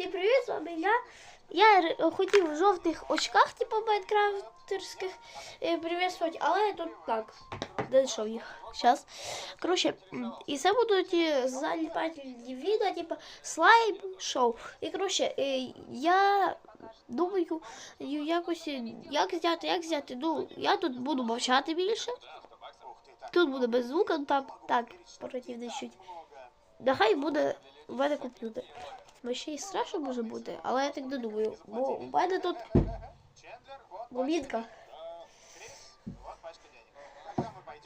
Всім привіт, з вами я. Я хотів в жовтих очках, типу майнкрафтерських, е, привітувати, але тут так. Знайшов їх. Зараз. Коротше, і це будуть е, заліпательні відео, типу слайм шоу. І коротше, е, я думаю, якось як зняти, як зняти. Ну, я тут буду мовчати більше. Тут буде без звука, ну там так, противно чуть. Нехай буде в мене комп'ютер. Ну, ще і страшно може бути, але я так додумаю. думаю. Бо у мене тут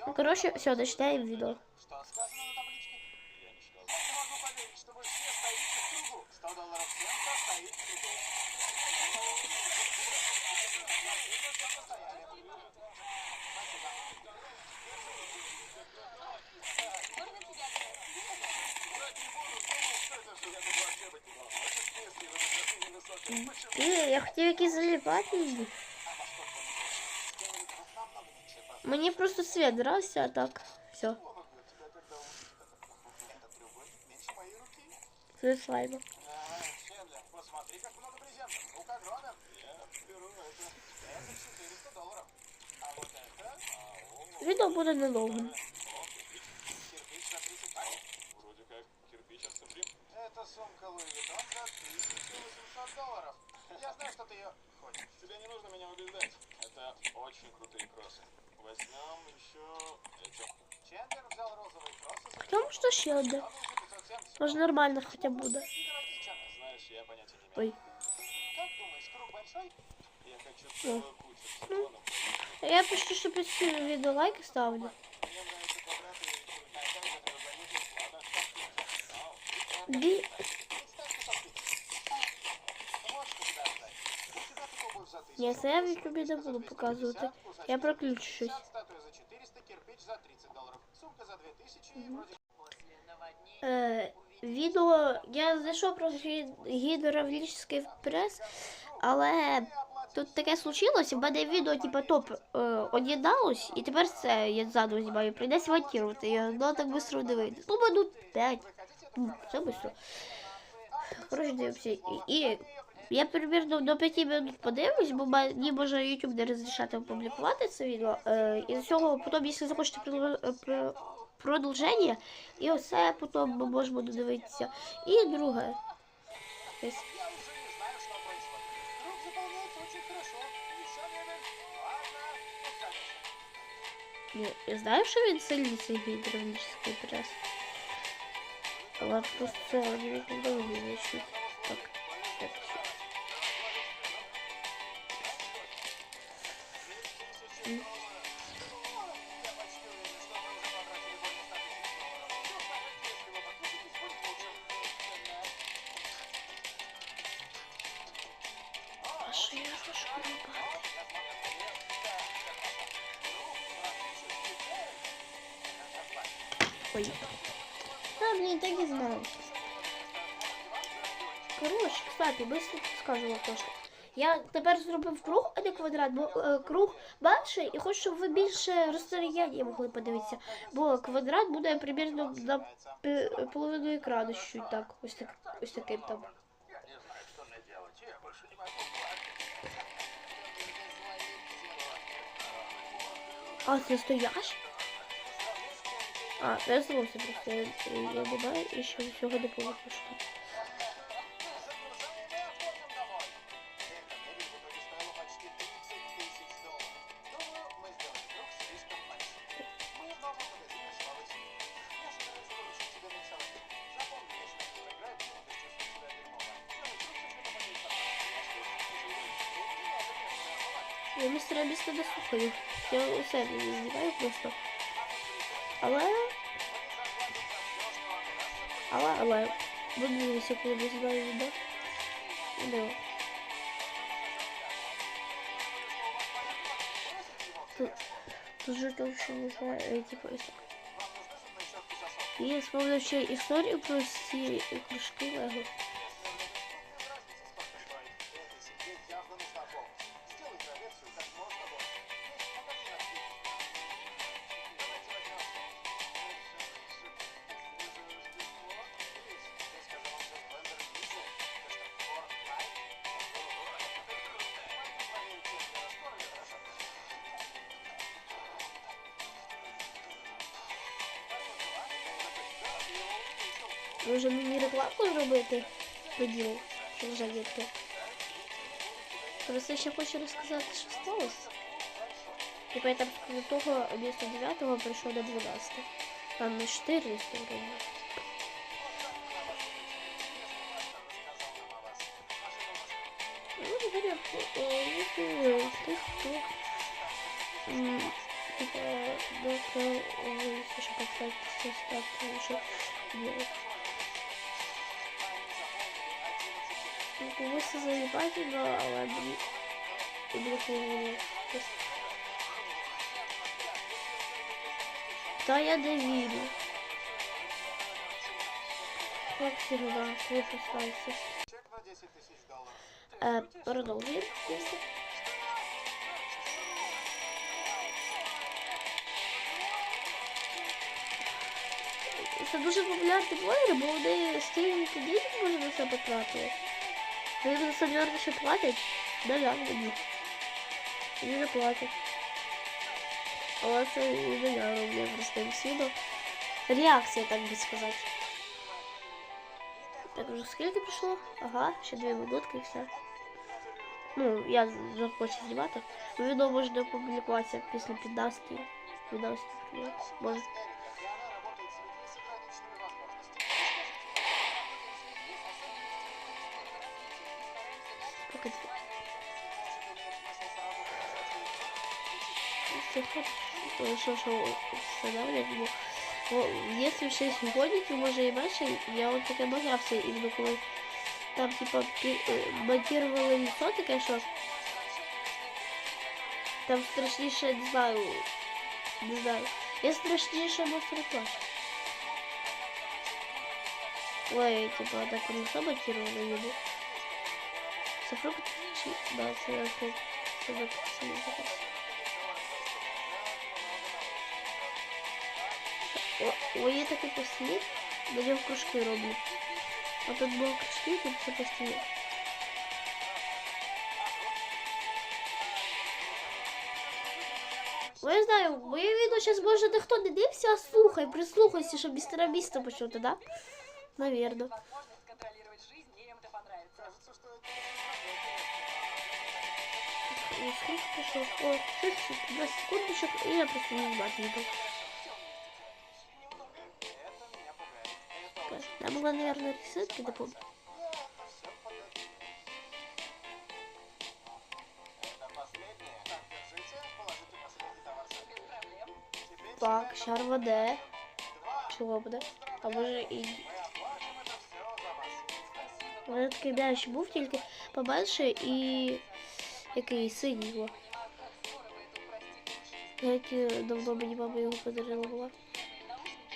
Ну, коротше, все, починаємо відео. Ні, я хотів якісь заліпательні. Мені просто світ нравився, а так. Все, Этот треугольник меньше моей руки. це слайма. Ага, Чендлер, посмотри, как много презентов. Ну, как огромен. Я беру это. Это 400 долларов. А вот это... а, о, Відео буде недовгим. Кирпич за 30 долларов. Как кирпич от Суприм. Это сумка Луи за 1800 долларов. Я знаю, что ты ее хочешь. Тебе не нужно меня убеждать. Это очень крутые кроссы. Возьмем еще эти. Чендлер взял розовые кроссы за Тому що ще одне. Он уже 570. Може нормально хоча б буде. И давайте честно. Знаешь, я понятия не Ой. имею. Как думаешь, круг большой? Я хочу целую кучу сезонов. Я що під цим відео лайки ставлю. Мне 1000. Ні, це я в ютубі не буду показувати. Я проключу щось. Статуя за 400, кирпич за 30 долларов. Сумка за 2000 и вроде Е, відео я знайшов про гі- гідравлічний прес, але тут таке случилось, в мене відео типу топ е, і тепер це я ззаду знімаю. Прийдеться монтувати, і воно так швидко не вийде. Ну, минут 5. Це швидко. Коротше, дивимося. І, і я примірно до 5 минут подивлюсь, бо мені може YouTube не розрішати опублікувати це відео. Е, і з цього потім, якщо захочете е, продовження, і оце потім ми можемо додивитися. І друге. Ось. Знаю, що він сильний цей гідравлічний прес. Ладно, просто целый дверь не было вещи. Так, это все. Пошли, я слышу, Ой. Блин, так і знав. Коротше, кстати, быстро скажу вам я тепер зробив круг, а не квадрат, бо е, круг менший і хочу, щоб ви більше розстояння могли подивитися. Бо квадрат буде примерно на половину екрану, чуть так, ось так, ось таким там. А, це стояш? А, я зловся просто, я, я не маю і ще всього не помню, що там. Загружаем и оформим домой. Эта мебель в итоге стоила почти 30 тысяч долларов. Думаю, мы сделали круг слишком большой. Мы в новом магазине Славы Я собираюсь выручить тебя на целый день. Запомни, если кто играет, то будешь чувствовать себя дерьмово. Сделай круг со следом моей Я містера міста не слухаю. Я усе не знімаю просто. Але. Але, але. Подивися, коли не знаю відео. Відео. Тут, тут же то, що е, типу. І я вспомнив ще історію про ці кружки Лего. Може мені рекламку зробити поділ заєтку. Просто ще хочу розказати, що сталося. Типа я там з того місто 9 прийшов до 12. Там на 14 вроді. Ну, говоря, э, тих, хто м, типа доктор слушай, как сказать, сейчас так лучше делать. Ну, Когось це заїбательно, але блокували. Та я не вірю. Як всегда, 10 тысяч долларов. Е, продовжуємо. Це дуже популярні блогери, бо вони стільки денег можуть на це потратити. Вони за наверное, ще платять? Да, да, мені. Вони не платять. Але це не я роблю простим свідом. Реакція, так би сказати. Так, вже скільки пішло? Ага, ще дві минутки і все. Ну, я захочу знімати. Відео можна опублікуватися після 15 15 Може. Погоди. Що, що, що, встановлює, ну, о, Якщо ще сьогодні, то може і менше, я от таке боявся, іменно коли там, типа, пі- е, монтировали лицо таке, що там страшніше, не знаю, не знаю. Я страшніше мастер-класс. Ой, типа, так лицо монтировали ему. Чи- да, це фрукт. Це так, це не заказ. О, о, є такий постійник, на нього кружки роблять. А тут були кружки, тут це постійник. Ну, я знаю, моє відео зараз може ніхто не дивиться, а слухай, прислухайся, щоб містера міста почути, да? Навірно. І скільки пішов? О, чуть-чуть, 20 секундочок, і я просто не знати не буду. Это меня пугает. Это Там була, наверное, рисунки, не помню. все подожди. Это последнее. Так, держите. Положите последний товар сами. Без проблем. Теперь Так, считаем шар воде. два. Чого буде? А може і. Мы оплатим это все за вас. У мене такий м'яч був тільки поменше і який синій його. Понимаю, как здорово это упростит жизнь. Я тільки давно мені мама його подарила була. Наушники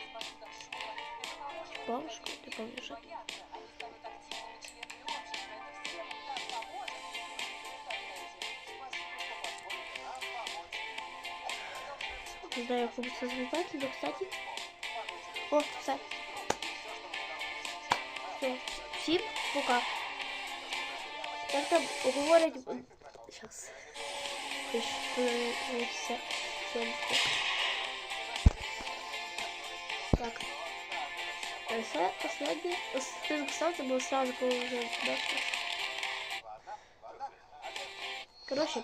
с магнитом поможет Бабушка, ти пам'ятаєш? бояться. Они станут активными членами общества. Это всем так поможет. Представляете? Спасибо, что позволили нам помочь. Не знаю, як вам це звучати, але, кстати. О, все. Все. Всім пока. Як там говорять. Зараз. Все. Так. Е, Це останнє. Ти написав, це було сразу, коли вже дошло. Коротше,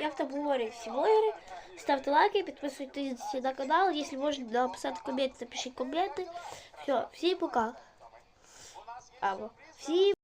як там говорять всі блогери, ставте лайки, підписуйтесь на канал. Якщо можна написати коменти, напишіть коменти. Все, всім пока. Або всім.